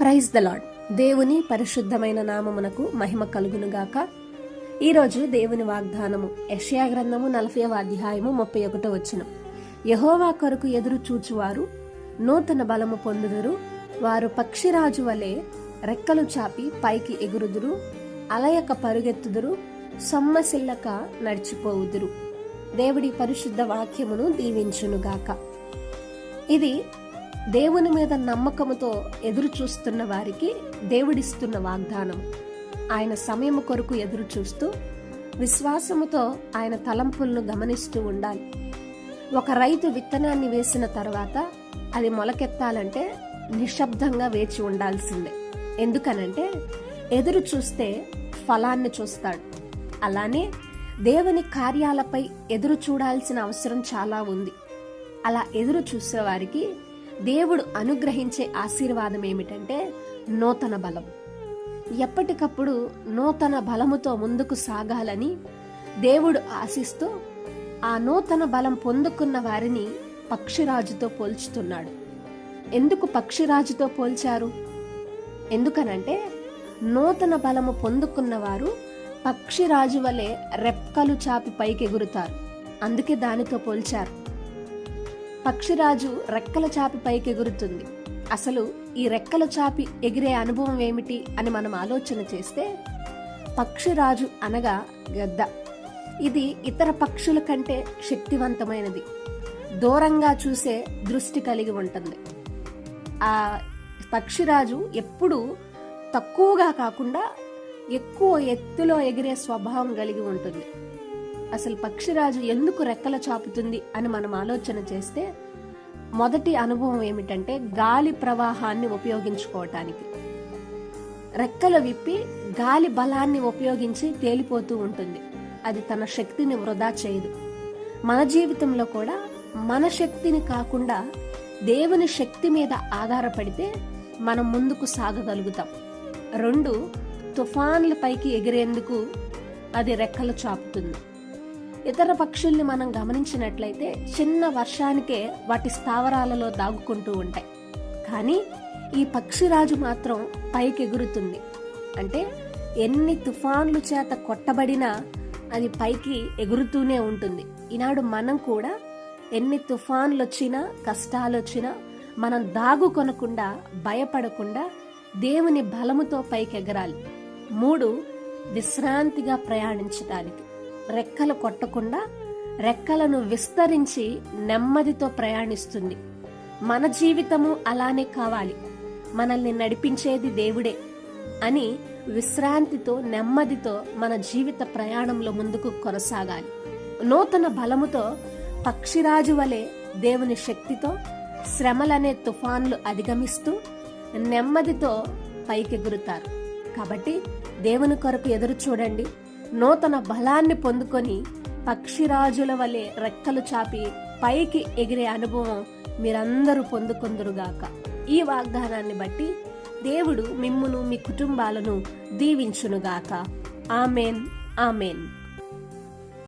Praise the lord దేవుని పరిశుద్ధమైన నామమునకు మహిమ కలుగునుగాక. ఈరోజు దేవుని వాగ్దానము యెషయా గ్రంథము నలభై అధ్యాయము ముప్పై ఒకటో వచ్చిన యహోవా కొరకు ఎదురు చూచువారు నూతన బలము పొందుదురు వారు పక్షిరాజు వలె రెక్కలు చాపి పైకి ఎగురుదురు అలయక పరుగెత్తుదురు సొమ్మసిల్లక నడిచిపోవుదురు. దేవుడి పరిశుద్ధ వాక్యమును దీవించునుగాక. ఇది దేవుని మీద నమ్మకముతో ఎదురు చూస్తున్న వారికి దేవుడిస్తున్న వాగ్దానం. ఆయన సమయము కొరకు ఎదురు చూస్తూ విశ్వాసముతో ఆయన తలంపులను గమనిస్తూ ఉండాలి. ఒక రైతు విత్తనాన్ని వేసిన తర్వాత అది మొలకెత్తాలంటే నిశ్శబ్దంగా వేచి ఉండాల్సిందే. ఎందుకనంటే ఎదురు చూస్తే ఫలాన్ని చూస్తాడు. అలానే దేవుని కార్యాలపై ఎదురు చూడాల్సిన అవసరం చాలా ఉంది. అలా ఎదురు చూసేవారికి దేవుడు అనుగ్రహించే ఆశీర్వాదం ఏమిటంటే నూతన బలం. ఎప్పటికప్పుడు నూతన బలముతో ముందుకు సాగాలని దేవుడు ఆశిస్తూ ఆ నూతన బలం పొందుకున్న వారిని పక్షిరాజుతో పోల్చుతున్నాడు. ఎందుకు పక్షిరాజుతో పోల్చారు? ఎందుకనంటే నూతన బలము పొందుకున్నవారు పక్షిరాజు వలె రెక్కలు చాపి పైకెగురుతారు. అందుకే దానితో పోల్చారు. పక్షిరాజు రెక్కల చాపి పైకెగురుతుంది. అసలు ఈ రెక్కల చాపి ఎగిరే అనుభవం ఏమిటి అని మనం ఆలోచన చేస్తే పక్షిరాజు అనగా గద్ద. ఇది ఇతర పక్షుల కంటే శక్తివంతమైనది. దూరంగా చూసే దృష్టి కలిగి ఉంటుంది. ఆ పక్షిరాజు ఎప్పుడు తక్కువగా కాకుండా ఎక్కువ ఎత్తులో ఎగిరే స్వభావం కలిగి ఉంటుంది. అసలు పక్షిరాజు ఎందుకు రెక్కల చాపుతుంది అని మనం ఆలోచన చేస్తే మొదటి అనుభవం ఏమిటంటే గాలి ప్రవాహాన్ని ఉపయోగించుకోవటానికి. రెక్కలు విప్పి గాలి బలాన్ని ఉపయోగించి తేలిపోతూ ఉంటుంది. అది తన శక్తిని వృధా చేయదు. మన జీవితంలో కూడా మన శక్తిని కాకుండా దేవుని శక్తి మీద ఆధారపడితే మనం ముందుకు సాగగలుగుతాం. రెండు తుఫాన్ల పైకి ఎగిరేందుకు అది రెక్కలు చాపుతుంది. ఇతర పక్షుల్ని మనం గమనించినట్లయితే చిన్న వర్షానికే వాటి స్థావరాలలో దాగుకుంటూ ఉంటాయి. కానీ ఈ పక్షిరాజు మాత్రం పైకి ఎగురుతుంది అంటే ఎన్ని తుఫాన్లు చేత కొట్టబడినా అది పైకి ఎగురుతూనే ఉంటుంది. ఈనాడు మనం కూడా ఎన్ని తుఫాన్లు వచ్చినా కష్టాలు వచ్చినా మనం దాగు కొనకుండా భయపడకుండా దేవుని బలముతో పైకి ఎగరాలి మూడు విశ్రాంతిగా ప్రయాణించడానికి రెక్కలు కొట్టకుండా రెక్కలను విస్తరించి నెమ్మదితో ప్రయాణిస్తుంది. మన జీవితము అలానే కావాలి. మనల్ని నడిపించేది దేవుడే అని విశ్రాంతితో నెమ్మదితో మన జీవిత ప్రయాణంలో ముందుకు కొనసాగాలి. నూతన బలముతో పక్షిరాజు వలె దేవుని శక్తితో శ్రమలనే తుఫాన్లు అధిగమిస్తూ నెమ్మదితో పైకెగురుతారు. కాబట్టి దేవుని కొరకు ఎదురు చూడండి. నూతన బలాన్ని పొందుకొని పక్షిరాజుల వలె రెక్కలు చాపి పైకి ఎగిరే అనుభవం మీరందరూ పొందుకొందురుగాక. ఈ వాగ్దానాన్ని బట్టి దేవుడు మిమ్మును మీ కుటుంబాలను దీవించునుగాక. Amen amen.